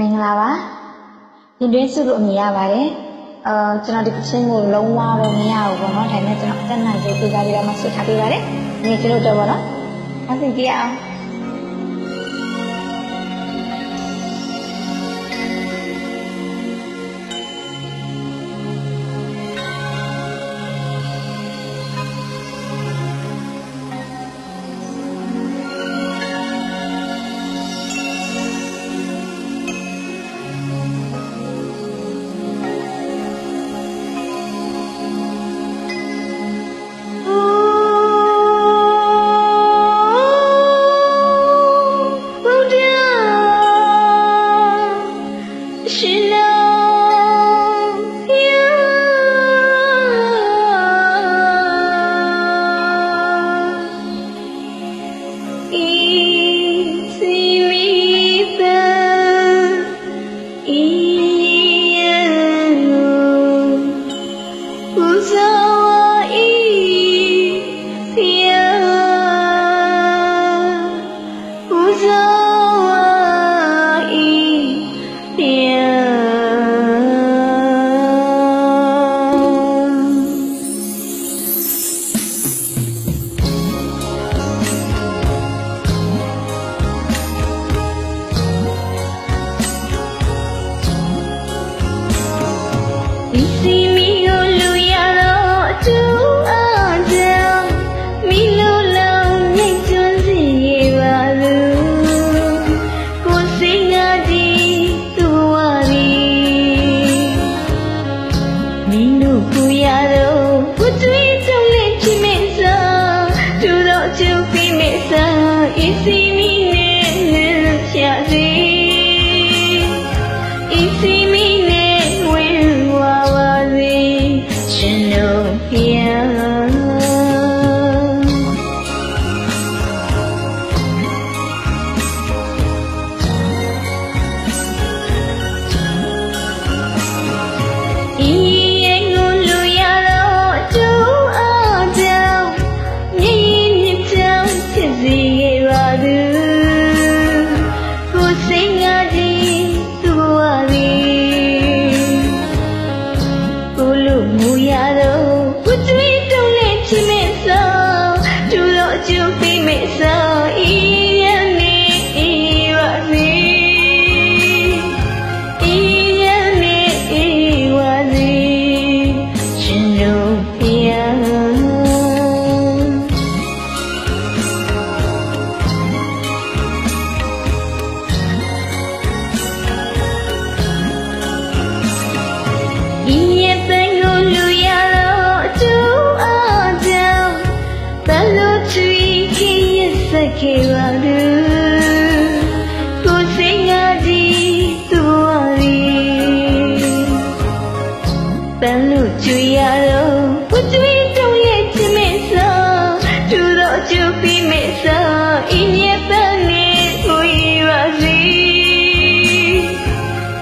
မင်္ဂလာပါရင်တွင်းစုလို့အမည်ရပါတယ်အာကျွန်တော်ဒီချင်းကိုလုံးဝတော့မရဘူးပေါ့နော်ဒါပေမဲ့ကျွန်တော်အသက်နိုင်ဆုံးပြစားပြီးတော့မှဆွထားပေးပါတယ်ဒီနေ့ကျွန်တော်တော့ပေါ့နော်အဆင်ပြေအောင် ရှ မူရတော့ဘုတွေးတုံး ခဲ့ပါလို့ကိုစိတ်ငါဒီသူ့ဝရီပန်လို့ကြွရတော့ဘုသူတောင်းရဲ့ချမေစောသူတော့ချူပြီးမေစောအင်းရဲ့ပန်နေကိုရပါစီ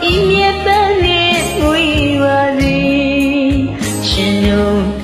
အင်းရဲ့ပန်နေကိုရပါစီရှင်တို့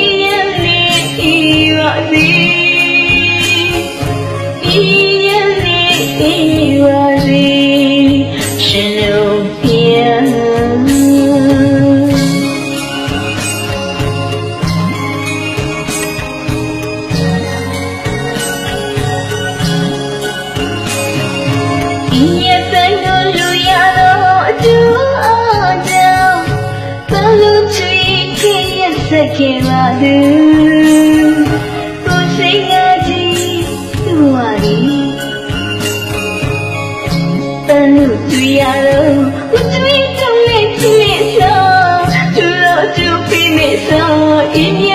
ဆက်ခဲ့ပါသူကိုစိတ်ကကြည့်သူ့ဟာဒီတန်လို့တွေ့ရတော့ဝတ်တွေတုံးနေဖြစ်နေစားသူတို့သူပြီးနေစားအင်း